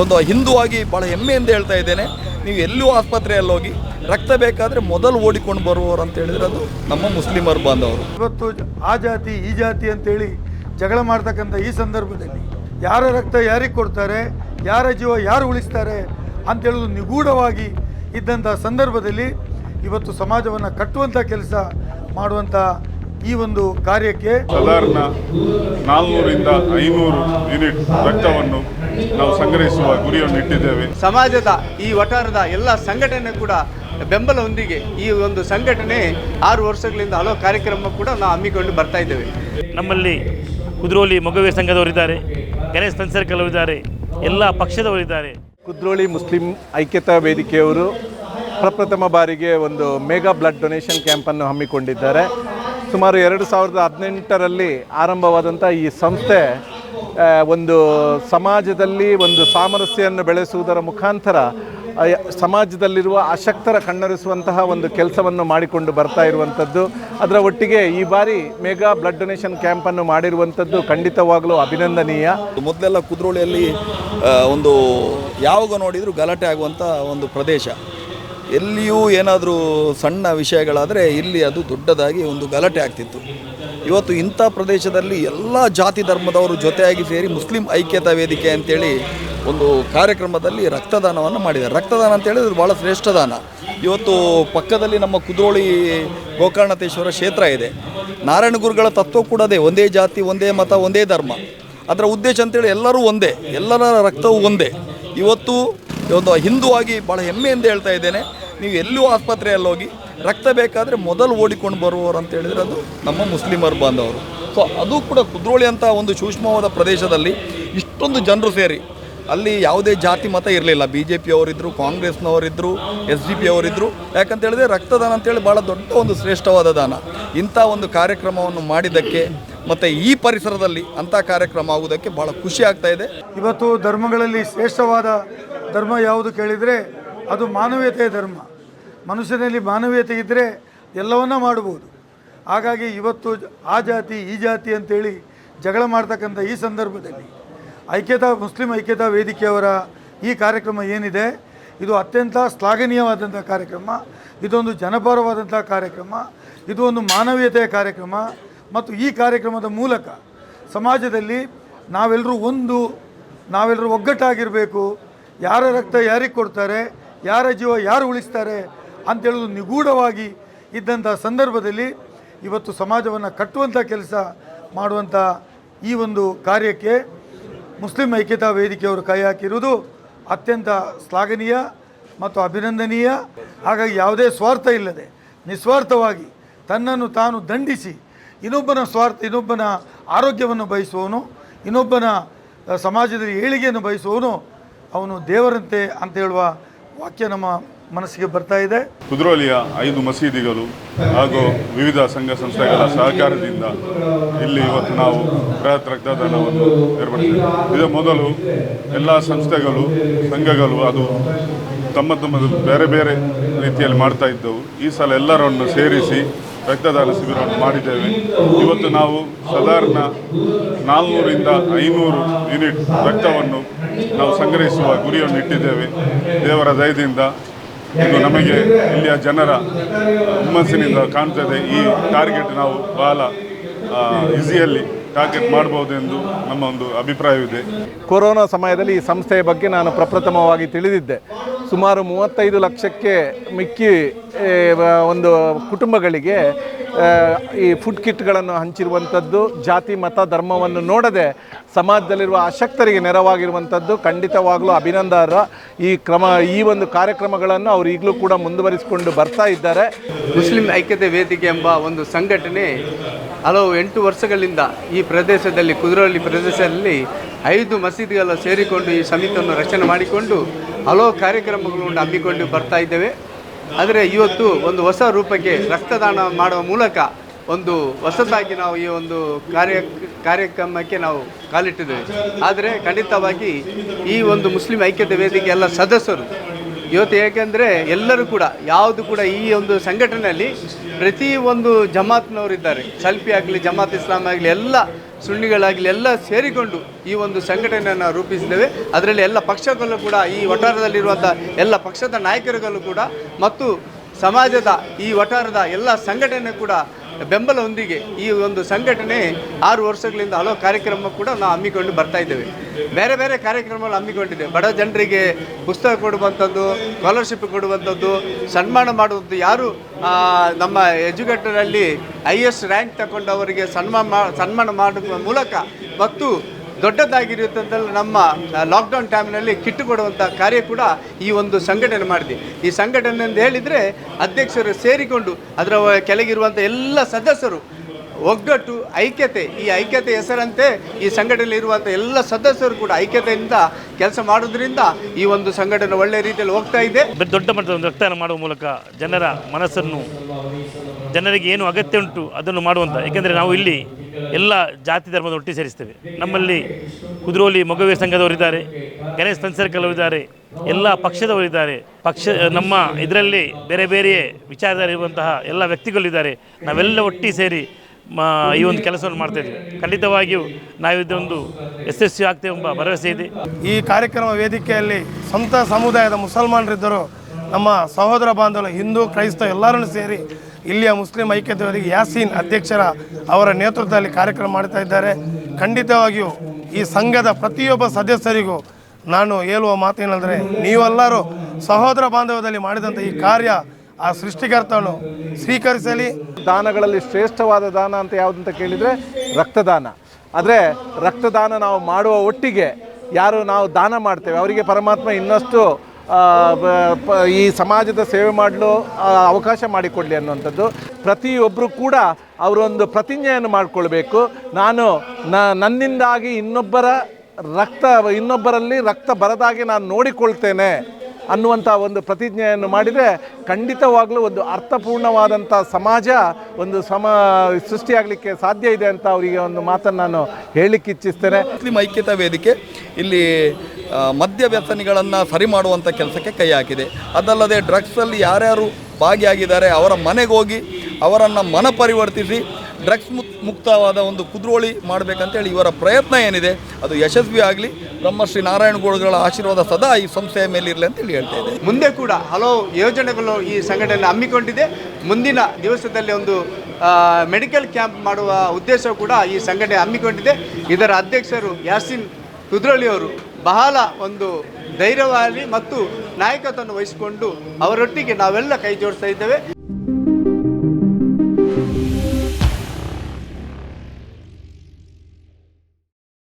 ಒಂದು ಹಿಂದೂ ಆಗಿ ಭಾಳ ಹೆಮ್ಮೆಯಿಂದ ಹೇಳ್ತಾ ಇದ್ದೇನೆ. ನೀವು ಎಲ್ಲೂ ಆಸ್ಪತ್ರೆಯಲ್ಲಿ ಹೋಗಿ ರಕ್ತ ಬೇಕಾದರೆ ಮೊದಲು ಓಡಿಕೊಂಡು ಬರುವವರು ಅಂತ ಹೇಳಿದ್ರೆ ಅದು ನಮ್ಮ ಮುಸ್ಲಿಮರು ಬಾಂಧವರು. ಇವತ್ತು ಆ ಜಾತಿ, ಈ ಜಾತಿ ಅಂತೇಳಿ ಜಗಳ ಮಾಡ್ತಕ್ಕಂಥ ಈ ಸಂದರ್ಭದಲ್ಲಿ ಯಾರ ರಕ್ತ ಯಾರಿಗೆ ಕೊಡ್ತಾರೆ, ಯಾರ ಜೀವ ಯಾರು ಉಳಿಸ್ತಾರೆ ಅಂತೇಳೋದು ನಿಗೂಢವಾಗಿ ಇದ್ದಂಥ ಸಂದರ್ಭದಲ್ಲಿ ಇವತ್ತು ಸಮಾಜವನ್ನು ಕಟ್ಟುವಂಥ ಕೆಲಸ ಮಾಡುವಂಥ ಈ ಒಂದು ಕಾರ್ಯಕ್ಕೆ ಸಾಧಾರಣ ನಾಲ್ನೂರಿಂದ ಐನೂರು ಯೂನಿಟ್ ರಕ್ತವನ್ನು ನಾವು ಸಂಗ್ರಹಿಸುವ ಗುರಿಯನ್ನು ಇಟ್ಟಿದ್ದೇವೆ. ಸಮಾಜದ ಈ ವಠಾರದ ಎಲ್ಲ ಸಂಘಟನೆ ಕೂಡ ಬೆಂಬಲದೊಂದಿಗೆ ಈ ಒಂದು ಸಂಘಟನೆ ಆರು ವರ್ಷಗಳಿಂದ ಹಲವು ಕಾರ್ಯಕ್ರಮ ಕೂಡ ನಾವು ಹಮ್ಮಿಕೊಂಡು ಬರ್ತಾ ಇದ್ದೇವೆ. ನಮ್ಮಲ್ಲಿ ಕುದ್ರೋಳಿ ಮೊಗವೆ ಸಂಘದವರಿದ್ದಾರೆ ಗಣೇಶ್ ಪೆನ್ ಸರ್ಕಲ್ ಅವರಿದ್ದಾರೆ ಎಲ್ಲ ಪಕ್ಷದವರಿದ್ದಾರೆ ಕುದ್ರೋಳಿ ಮುಸ್ಲಿಂ ಐಕ್ಯತಾ ವೇದಿಕೆಯವರು ಪ್ರಪ್ರಥಮ ಬಾರಿಗೆ ಒಂದು ಮೇಗಾ ಬ್ಲಡ್ ಡೊನೇಷನ್ ಕ್ಯಾಂಪನ್ನು ಹಮ್ಮಿಕೊಂಡಿದ್ದಾರೆ. ಸುಮಾರು ಎರಡು ಸಾವಿರದ ಹದಿನೆಂಟರಲ್ಲಿ ಆರಂಭವಾದಂಥ ಈ ಸಂಸ್ಥೆ ಒಂದು ಸಮಾಜದಲ್ಲಿ ಒಂದು ಸಾಮರಸ್ಯವನ್ನು ಬೆಳೆಸುವುದರ ಮುಖಾಂತರ ಸಮಾಜದಲ್ಲಿರುವ ಅಶಕ್ತರ ಕಣ್ಣರಿಸುವಂತಹ ಒಂದು ಕೆಲಸವನ್ನು ಮಾಡಿಕೊಂಡು ಬರ್ತಾ ಇರುವಂಥದ್ದು. ಅದರ ಒಟ್ಟಿಗೆ ಈ ಬಾರಿ ಮೆಗಾ ಬ್ಲಡ್ ಡೊನೇಷನ್ ಕ್ಯಾಂಪನ್ನು ಮಾಡಿರುವಂಥದ್ದು ಖಂಡಿತವಾಗಲೂ ಅಭಿನಂದನೀಯ. ಮೊದಲೆಲ್ಲ ಕುದ್ರೋಳಿಯಲ್ಲಿ ಒಂದು ಯಾವಾಗ ನೋಡಿದರೂ ಗಲಾಟೆ ಆಗುವಂಥ ಒಂದು ಪ್ರದೇಶ. ಎಲ್ಲಿಯೂ ಏನಾದರೂ ಸಣ್ಣ ವಿಷಯಗಳಾದರೆ ಇಲ್ಲಿ ಅದು ದೊಡ್ಡದಾಗಿ ಒಂದು ಗಲಾಟೆ ಆಗ್ತಿತ್ತು. ಇವತ್ತು ಇಂಥ ಪ್ರದೇಶದಲ್ಲಿ ಎಲ್ಲ ಜಾತಿ ಧರ್ಮದವರು ಜೊತೆಯಾಗಿ ಸೇರಿ ಮುಸ್ಲಿಂ ಐಕ್ಯತಾ ವೇದಿಕೆ ಅಂತೇಳಿ ಒಂದು ಕಾರ್ಯಕ್ರಮದಲ್ಲಿ ರಕ್ತದಾನವನ್ನು ಮಾಡಿದ್ದಾರೆ. ರಕ್ತದಾನ ಅಂತ ಹೇಳಿದ್ರೆ ಭಾಳ ಶ್ರೇಷ್ಠ ದಾನ ಇವತ್ತು ಪಕ್ಕದಲ್ಲಿ ನಮ್ಮ ಕುದ್ರೋಳಿ ಗೋಕರ್ಣತೇಶ್ವರ ಕ್ಷೇತ್ರ ಇದೆ. ನಾರಾಯಣ ಗುರುಗಳ ತತ್ವ ಕೂಡ ಅದೇ. ಒಂದೇ ಜಾತಿ, ಒಂದೇ ಮತ, ಒಂದೇ ಧರ್ಮ. ಅದರ ಉದ್ದೇಶ ಅಂತೇಳಿ ಎಲ್ಲರೂ ಒಂದೇ. ಎಲ್ಲರ ರಕ್ತವು ಒಂದೇ. ಇವತ್ತು ಒಂದು ಹಿಂದೂ ಆಗಿ ಭಾಳ ಹೆಮ್ಮೆಯಿಂದ ಹೇಳ್ತಾ ಇದ್ದೇನೆ, ನೀವು ಎಲ್ಲೂ ಆಸ್ಪತ್ರೆಯಲ್ಲಿ ಹೋಗಿ ರಕ್ತ ಬೇಕಾದರೆ ಮೊದಲು ಓಡಿಕೊಂಡು ಬರುವವರು ಅಂತ ಹೇಳಿದರೆ ಅದು ನಮ್ಮ ಮುಸ್ಲಿಮರು ಬಾಂಧವರು ಸೊ ಅದು ಕೂಡ ಕುದ್ರೋಳಿ ಅಂತ ಒಂದು ಸೂಕ್ಷ್ಮವಾದ ಪ್ರದೇಶದಲ್ಲಿ ಇಷ್ಟೊಂದು ಜನರು ಸೇರಿ, ಅಲ್ಲಿ ಯಾವುದೇ ಜಾತಿ ಮತ ಇರಲಿಲ್ಲ. ಬಿ ಜೆ ಪಿಯವರಿದ್ದರು ಕಾಂಗ್ರೆಸ್ನವರಿದ್ದರು ಎಸ್ ಜಿ ಪಿ ಅವರಿದ್ದರು ಯಾಕಂತ ಹೇಳಿದ್ರೆ ರಕ್ತದಾನ ಅಂತೇಳಿ ಭಾಳ ದೊಡ್ಡ ಒಂದು ಶ್ರೇಷ್ಠವಾದ ದಾನ. ಇಂಥ ಒಂದು ಕಾರ್ಯಕ್ರಮವನ್ನು ಮಾಡಿದ್ದಕ್ಕೆ ಮತ್ತು ಈ ಪರಿಸರದಲ್ಲಿ ಅಂಥ ಕಾರ್ಯಕ್ರಮ ಆಗುವುದಕ್ಕೆ ಭಾಳ ಖುಷಿ ಆಗ್ತಾ ಇದೆ. ಇವತ್ತು ಧರ್ಮಗಳಲ್ಲಿ ಶ್ರೇಷ್ಠವಾದ ಧರ್ಮ ಯಾವುದು ಕೇಳಿದರೆ ಅದು ಮಾನವೀಯತೆಯ ಧರ್ಮ. ಮನುಷ್ಯನಲ್ಲಿ ಮಾನವೀಯತೆ ಇದ್ದರೆ ಎಲ್ಲವನ್ನ ಮಾಡಬಹುದು ಹಾಗಾಗಿ ಇವತ್ತು ಆ ಜಾತಿ, ಈ ಜಾತಿ ಅಂತೇಳಿ ಜಗಳ ಮಾಡ್ತಕ್ಕಂಥ ಈ ಸಂದರ್ಭದಲ್ಲಿ ಐಕ್ಯತಾ, ಮುಸ್ಲಿಂ ಐಕ್ಯತಾ ವೇದಿಕೆಯವರ ಈ ಕಾರ್ಯಕ್ರಮ ಏನಿದೆ, ಇದು ಅತ್ಯಂತ ಶ್ಲಾಘನೀಯವಾದಂಥ ಕಾರ್ಯಕ್ರಮ, ಇದೊಂದು ಜನಪರವಾದಂಥ ಕಾರ್ಯಕ್ರಮ, ಇದು ಒಂದು ಮಾನವೀಯತೆಯ ಕಾರ್ಯಕ್ರಮ. ಮತ್ತು ಈ ಕಾರ್ಯಕ್ರಮದ ಮೂಲಕ ಸಮಾಜದಲ್ಲಿ ನಾವೆಲ್ಲರೂ ಒಂದು, ನಾವೆಲ್ಲರೂ ಒಗ್ಗಟ್ಟಾಗಿರಬೇಕು. ಯಾರ ರಕ್ತ ಯಾರಿಗೆ ಕೊಡ್ತಾರೆ, ಯಾರ ಜೀವ ಯಾರು ಉಳಿಸ್ತಾರೆ ಅಂತೇಳೋದು ನಿಗೂಢವಾಗಿ ಇದ್ದಂಥ ಸಂದರ್ಭದಲ್ಲಿ ಇವತ್ತು ಸಮಾಜವನ್ನು ಕಟ್ಟುವಂಥ ಕೆಲಸ ಮಾಡುವಂಥ ಈ ಒಂದು ಕಾರ್ಯಕ್ಕೆ ಮುಸ್ಲಿಂ ಐಕ್ಯತಾ ವೇದಿಕೆಯವರು ಕೈ ಹಾಕಿರುವುದು ಅತ್ಯಂತ ಶ್ಲಾಘನೀಯ ಮತ್ತು ಅಭಿನಂದನೀಯ. ಹಾಗಾಗಿ ಯಾವುದೇ ಸ್ವಾರ್ಥ ಇಲ್ಲದೆ, ನಿಸ್ವಾರ್ಥವಾಗಿ ತನ್ನನ್ನು ತಾನು ದಂಡಿಸಿ ಇನ್ನೊಬ್ಬನ ಸ್ವಾರ್ಥ, ಇನ್ನೊಬ್ಬನ ಆರೋಗ್ಯವನ್ನು ಬಯಸುವವನು, ಇನ್ನೊಬ್ಬನ ಸಮಾಜದಲ್ಲಿ ಏಳಿಗೆಯನ್ನು ಬಯಸುವವನು ಅವನು ದೇವರಂತೆ ಅಂತ ಹೇಳುವ ವಾಕ್ಯ ನಮ್ಮ ಮನಸ್ಸಿಗೆ ಬರ್ತಾ ಇದೆ. ಕುದ್ರೋಲಿಯ ಐದು ಮಸೀದಿಗಳು ಹಾಗೂ ವಿವಿಧ ಸಂಘ ಸಂಸ್ಥೆಗಳ ಸಹಕಾರದಿಂದ ಇಲ್ಲಿ ಇವತ್ತು ನಾವು ಬೃಹತ್ ರಕ್ತದಾನವನ್ನು ಏರ್ಪಡಿಸಿದ್ದೇವೆ. ಇದರ ಮೊದಲು ಎಲ್ಲ ಸಂಸ್ಥೆಗಳು, ಸಂಘಗಳು ಅದು ತಮ್ಮ ತಮ್ಮದು ಬೇರೆ ಬೇರೆ ರೀತಿಯಲ್ಲಿ ಮಾಡ್ತಾ ಇದ್ದವು. ಈ ಸಲ ಎಲ್ಲರನ್ನು ಸೇರಿಸಿ ರಕ್ತದಾನ ಶಿಬಿರವನ್ನು ಮಾಡಿದ್ದೇವೆ. ಇವತ್ತು ನಾವು ಸಾಧಾರಣ ನಾಲ್ನೂರಿಂದ ಐನೂರು ಯೂನಿಟ್ ರಕ್ತವನ್ನು ನಾವು ಸಂಗ್ರಹಿಸುವ ಗುರಿಯನ್ನು ಇಟ್ಟಿದ್ದೇವೆ. ದೇವರ ದಯದಿಂದ ಇದು ನಮಗೆ ಇಲ್ಲಿಯ ಜನರ ಹುಮ್ಮಸ್ಸಿನಿಂದ ಕಾಣ್ತದೆ. ಈ ಟಾರ್ಗೆಟ್ ನಾವು ಬಹಳ ಈಸಿಯಲ್ಲಿ ಟಾರ್ಗೆಟ್ ಮಾಡಬಹುದೆಂದು ನಮ್ಮ ಒಂದು ಅಭಿಪ್ರಾಯವಿದೆ. ಕೊರೋನಾ ಸಮಯದಲ್ಲಿ ಈ ಸಂಸ್ಥೆಯ ಬಗ್ಗೆ ನಾನು ಪ್ರಪ್ರಥಮವಾಗಿ ತಿಳಿದಿದ್ದೆ. ಸುಮಾರು ಮೂವತ್ತೈದು ಲಕ್ಷಕ್ಕೆ ಮಿಕ್ಕಿ ಒಂದು ಕುಟುಂಬಗಳಿಗೆ ಈ ಫುಡ್ ಕಿಟ್ಗಳನ್ನು ಹಂಚಿರುವಂಥದ್ದು, ಜಾತಿ, ಮತ, ಧರ್ಮವನ್ನು ನೋಡದೆ ಸಮಾಜದಲ್ಲಿರುವ ಅಶಕ್ತರಿಗೆ ನೆರವಾಗಿರುವಂಥದ್ದು, ಖಂಡಿತವಾಗಲೂ ಅಭಿನಂದರ ಈ ಕ್ರಮ, ಈ ಒಂದು ಕಾರ್ಯಕ್ರಮಗಳನ್ನು ಅವರು ಈಗಲೂ ಕೂಡ ಮುಂದುವರಿಸಿಕೊಂಡು ಬರ್ತಾ ಇದ್ದಾರೆ. ಮುಸ್ಲಿಂ ಐಕ್ಯತೆ ವೇದಿಕೆ ಎಂಬ ಒಂದು ಸಂಘಟನೆ ಹಲವು ಎಂಟು ವರ್ಷಗಳಿಂದ ಈ ಪ್ರದೇಶದಲ್ಲಿ ಕುದುರಳ್ಳಿ ಪ್ರದೇಶದಲ್ಲಿ ಐದು ಮಸೀದಿಗಳ ಸೇರಿಕೊಂಡು ಈ ಸಮಿತಿಯನ್ನು ರಚನೆ ಮಾಡಿಕೊಂಡು ಹಲವು ಕಾರ್ಯಕ್ರಮಗಳನ್ನು ಹಮ್ಮಿಕೊಂಡು ಬರ್ತಾ ಇದ್ದೇವೆ. ಆದರೆ ಇವತ್ತು ಒಂದು ಹೊಸ ರೂಪಕ್ಕೆ ರಕ್ತದಾನ ಮಾಡುವ ಮೂಲಕ ಒಂದು ಹೊಸದಾಗಿ ನಾವು ಈ ಒಂದು ಕಾರ್ಯ ಕಾರ್ಯಕ್ರಮಕ್ಕೆ ನಾವು ಕಾಲಿಟ್ಟಿದ್ದೇವೆ. ಆದರೆ ಖಂಡಿತವಾಗಿ ಈ ಒಂದು ಮುಸ್ಲಿಂ ಐಕ್ಯತೆ ವೇದಿಕೆ ಎಲ್ಲ ಸದಸ್ಯರು, ಇವತ್ತು ಏಕೆಂದರೆ ಎಲ್ಲರೂ ಕೂಡ, ಯಾವುದು ಕೂಡ ಈ ಒಂದು ಸಂಘಟನೆಯಲ್ಲಿ ಪ್ರತಿ ಒಂದು ಜಮಾತ್ನವರಿದ್ದಾರೆ. ಸಲ್ಫಿ ಆಗಲಿ, ಜಮಾತ್ ಇಸ್ಲಾಂ ಆಗಲಿ, ಎಲ್ಲ ಸುನ್ನಿಗಳಾಗಲಿ ಎಲ್ಲ ಸೇರಿಕೊಂಡು ಈ ಒಂದು ಸಂಘಟನೆಯನ್ನು ರೂಪಿಸಿದ್ದೇವೆ. ಅದರಲ್ಲಿ ಎಲ್ಲ ಪಕ್ಷಗಳು ಕೂಡ ಈ ವಠಾರದಲ್ಲಿರುವಂಥ ಎಲ್ಲ ಪಕ್ಷದ ನಾಯಕರುಗಳು ಕೂಡ ಮತ್ತು ಸಮಾಜದ ಈ ವಠಾರದ ಎಲ್ಲ ಸಂಘಟನೆ ಕೂಡ ಬೆಂಬಲದೊಂದಿಗೆ ಈ ಒಂದು ಸಂಘಟನೆ ಆರು ವರ್ಷಗಳಿಂದ ಹಲವು ಕಾರ್ಯಕ್ರಮ ಕೂಡ ನಾವು ಹಮ್ಮಿಕೊಂಡು ಬರ್ತಾ ಇದ್ದೇವೆ. ಬೇರೆ ಬೇರೆ ಕಾರ್ಯಕ್ರಮಗಳು ಹಮ್ಮಿಕೊಂಡಿದ್ದೇವೆ ಬಡ ಜನರಿಗೆ ಪುಸ್ತಕ ಕೊಡುವಂಥದ್ದು ಸ್ಕಾಲರ್ಶಿಪ್ ಕೊಡುವಂಥದ್ದು, ಸನ್ಮಾನ ಮಾಡುವಂಥದ್ದು. ಯಾರು ನಮ್ಮ ಎಜುಕೇಟರಲ್ಲಿ ಐ ಎಸ್ ರ್ಯಾಂಕ್ ತಗೊಂಡವರಿಗೆ ಸನ್ಮಾನ ಸನ್ಮಾನ ಮಾಡುವ ಮೂಲಕ ಮತ್ತು ದೊಡ್ಡದಾಗಿರುತ್ತಂತ ನಮ್ಮ ಲಾಕ್ಡೌನ್ ಟೈಮ್ನಲ್ಲಿ ಕಿಟ್ಟು ಕೊಡುವಂಥ ಕಾರ್ಯ ಕೂಡ ಈ ಒಂದು ಸಂಘಟನೆ ಮಾಡಿದೆ. ಈ ಸಂಘಟನೆ ಅಂತ ಹೇಳಿದರೆ ಅಧ್ಯಕ್ಷರು ಸೇರಿಕೊಂಡು ಅದರ ಕೆಳಗಿರುವಂಥ ಎಲ್ಲ ಸದಸ್ಯರು ಒಗ್ಗಟ್ಟು, ಐಕ್ಯತೆ, ಈ ಐಕ್ಯತೆ ಹೆಸರಂತೆ ಈ ಸಂಘಟನೆಯಲ್ಲಿ ಇರುವಂಥ ಎಲ್ಲ ಸದಸ್ಯರು ಕೂಡ ಐಕ್ಯತೆಯಿಂದ ಕೆಲಸ ಮಾಡೋದ್ರಿಂದ ಈ ಒಂದು ಸಂಘಟನೆ ಒಳ್ಳೆಯ ರೀತಿಯಲ್ಲಿ ಹೋಗ್ತಾ ಇದೆ. ದೊಡ್ಡ ಮಟ್ಟದ ರಕ್ತದಾನ ಮಾಡುವ ಮೂಲಕ ಜನರ ಮನಸ್ಸನ್ನು ಜನರಿಗೆ ಏನು ಅಗತ್ಯ ಉಂಟು ಅದನ್ನು ಮಾಡುವಂಥ ಏಕೆಂದರೆ ನಾವು ಇಲ್ಲಿ ಎಲ್ಲ ಜಾತಿ ಧರ್ಮದ ಒಟ್ಟಿ ಸೇರಿಸ್ತೇವೆ. ನಮ್ಮಲ್ಲಿ ಕುದ್ರೋಲಿ ಮೊಗವೀರ ಸಂಘದವರಿದ್ದಾರೆ ಗಣೇಶ್ ಫ್ರೆಂಡ್ ಸರ್ಕಲ್ ಅವರಿದ್ದಾರೆ ಎಲ್ಲ ಪಕ್ಷದವರಿದ್ದಾರೆ ಪಕ್ಷ, ನಮ್ಮ ಇದರಲ್ಲಿ ಬೇರೆ ಬೇರೆ ವಿಚಾರದಲ್ಲಿರುವಂತಹ ಎಲ್ಲ ವ್ಯಕ್ತಿಗಳಿದ್ದಾರೆ ನಾವೆಲ್ಲ ಒಟ್ಟಿ ಸೇರಿ ಮಾ, ಈ ಒಂದು ಕೆಲಸವನ್ನು ಮಾಡ್ತಾ ಇದ್ದೀವಿ. ಖಂಡಿತವಾಗಿಯೂ ನಾವು ಇದೊಂದು ಯಶಸ್ವಿ ಆಗ್ತೇವೆ ಎಂಬ ಭರವಸೆ ಇದೆ. ಈ ಕಾರ್ಯಕ್ರಮ ವೇದಿಕೆಯಲ್ಲಿ ಸ್ವಂತ ಸಮುದಾಯದ ಮುಸಲ್ಮಾನರಿದ್ದರು ನಮ್ಮ ಸಹೋದರ ಬಾಂಧವರು ಹಿಂದೂ, ಕ್ರೈಸ್ತ ಎಲ್ಲರನ್ನು ಸೇರಿ ಇಲ್ಲಿಯ ಮುಸ್ಲಿಂ ಐಕ್ಯತೆ ಯಾಸೀನ್ ಅಧ್ಯಕ್ಷರ ಅವರ ನೇತೃತ್ವದಲ್ಲಿ ಕಾರ್ಯಕ್ರಮ ಮಾಡ್ತಾ ಇದ್ದಾರೆ. ಖಂಡಿತವಾಗಿಯೂ ಈ ಸಂಘದ ಪ್ರತಿಯೊಬ್ಬ ಸದಸ್ಯರಿಗೂ ನಾನು ಹೇಳುವ ಮಾತೇನೆಂದರೆ ನೀವೆಲ್ಲರೂ ಸಹೋದರ ಬಾಂಧವ್ಯದಲ್ಲಿ ಮಾಡಿದಂಥ ಈ ಕಾರ್ಯ ಆ ಸೃಷ್ಟಿಕರ್ತನು ಸ್ವೀಕರಿಸಲಿ. ದಾನಗಳಲ್ಲಿ ಶ್ರೇಷ್ಠವಾದ ದಾನ ಅಂತ ಯಾವುದಂತ ಕೇಳಿದರೆ ರಕ್ತದಾನ. ಆದರೆ ರಕ್ತದಾನ ನಾವು ಮಾಡುವ ಒಟ್ಟಿಗೆ ಯಾರು ನಾವು ದಾನ ಮಾಡ್ತೇವೆ, ಅವರಿಗೆ ಪರಮಾತ್ಮ ಇನ್ನಷ್ಟು ಈ ಸಮಾಜದ ಸೇವೆ ಮಾಡಲು ಅವಕಾಶ ಮಾಡಿಕೊಡಲಿ ಅನ್ನುವಂಥದ್ದು. ಪ್ರತಿಯೊಬ್ಬರು ಕೂಡ ಅವರೊಂದು ಪ್ರತಿಜ್ಞೆಯನ್ನು ಮಾಡಿಕೊಳ್ಬೇಕು. ನಾನು ನನ್ನಿಂದಾಗಿ ಇನ್ನೊಬ್ಬರ ರಕ್ತ, ಇನ್ನೊಬ್ಬರಲ್ಲಿ ರಕ್ತ ಬರದಾಗಿ ನಾನು ನೋಡಿಕೊಳ್ತೇನೆ ಅನ್ನುವಂಥ ಒಂದು ಪ್ರತಿಜ್ಞೆಯನ್ನು ಮಾಡಿದರೆ ಖಂಡಿತವಾಗಲೂ ಒಂದು ಅರ್ಥಪೂರ್ಣವಾದಂಥ ಸಮಾಜ ಒಂದು ಸಮ, ಸೃಷ್ಟಿಯಾಗಲಿಕ್ಕೆ ಸಾಧ್ಯ ಇದೆ ಅಂತ ಅವರಿಗೆ ಒಂದು ಮಾತನ್ನು ನಾನು ಹೇಳಲಿಕ್ಕೆ ಇಚ್ಛಿಸ್ತೇನೆ. ಮುಸ್ಲಿಂ ಐಕ್ಯತಾ ವೇದಿಕೆ, ಇಲ್ಲಿ ಮದ್ಯ ವ್ಯಸನಿಗಳನ್ನು ಸರಿ ಮಾಡುವಂಥ ಕೆಲಸಕ್ಕೆ ಕೈ ಹಾಕಿದೆ. ಅದಲ್ಲದೆ ಡ್ರಗ್ಸಲ್ಲಿ ಯಾರ್ಯಾರು ಭಾಗಿಯಾಗಿದ್ದಾರೆ ಅವರ ಮನೆಗೆ ಹೋಗಿ ಅವರನ್ನು ಮನ ಪರಿವರ್ತಿಸಿ ಡ್ರಗ್ಸ್ ಮುಕ್ ಮುಕ್ತವಾದ ಒಂದು ಕುದ್ರೋಳಿ ಮಾಡಬೇಕಂತೇಳಿ ಇವರ ಪ್ರಯತ್ನ ಏನಿದೆ ಅದು ಯಶಸ್ವಿ ಆಗಲಿ. ಬ್ರಹ್ಮಶ್ರೀ ನಾರಾಯಣಗೌಡಗಳ ಆಶೀರ್ವಾದ ಸದಾ ಈ ಸಂಸ್ಥೆಯ ಮೇಲೆ ಇರಲಿ ಅಂತೇಳಿ ಹೇಳ್ತಾ ಇದೆ ಮುಂದೆ ಕೂಡ ಹಲವು ಯೋಜನೆಗಳು ಈ ಸಂಘಟನೆ ಹಮ್ಮಿಕೊಂಡಿದೆ. ಮುಂದಿನ ದಿವಸದಲ್ಲಿ ಒಂದು ಮೆಡಿಕಲ್ ಕ್ಯಾಂಪ್ ಮಾಡುವ ಉದ್ದೇಶ ಕೂಡ ಈ ಸಂಘಟನೆ ಹಮ್ಮಿಕೊಂಡಿದೆ. ಇದರ ಅಧ್ಯಕ್ಷರು ಯಾಸಿನ್ ಕುದ್ರೋಳಿಯವರು ಬಹಳ ಒಂದು ಧೈರ್ಯವಾಗಿ ಮತ್ತು ನಾಯಕತ್ವವನ್ನು ವಹಿಸಿಕೊಂಡು ಅವರೊಟ್ಟಿಗೆ ನಾವೆಲ್ಲ ಕೈ ಜೋಡಿಸ್ತಾ ಇದ್ದೇವೆ.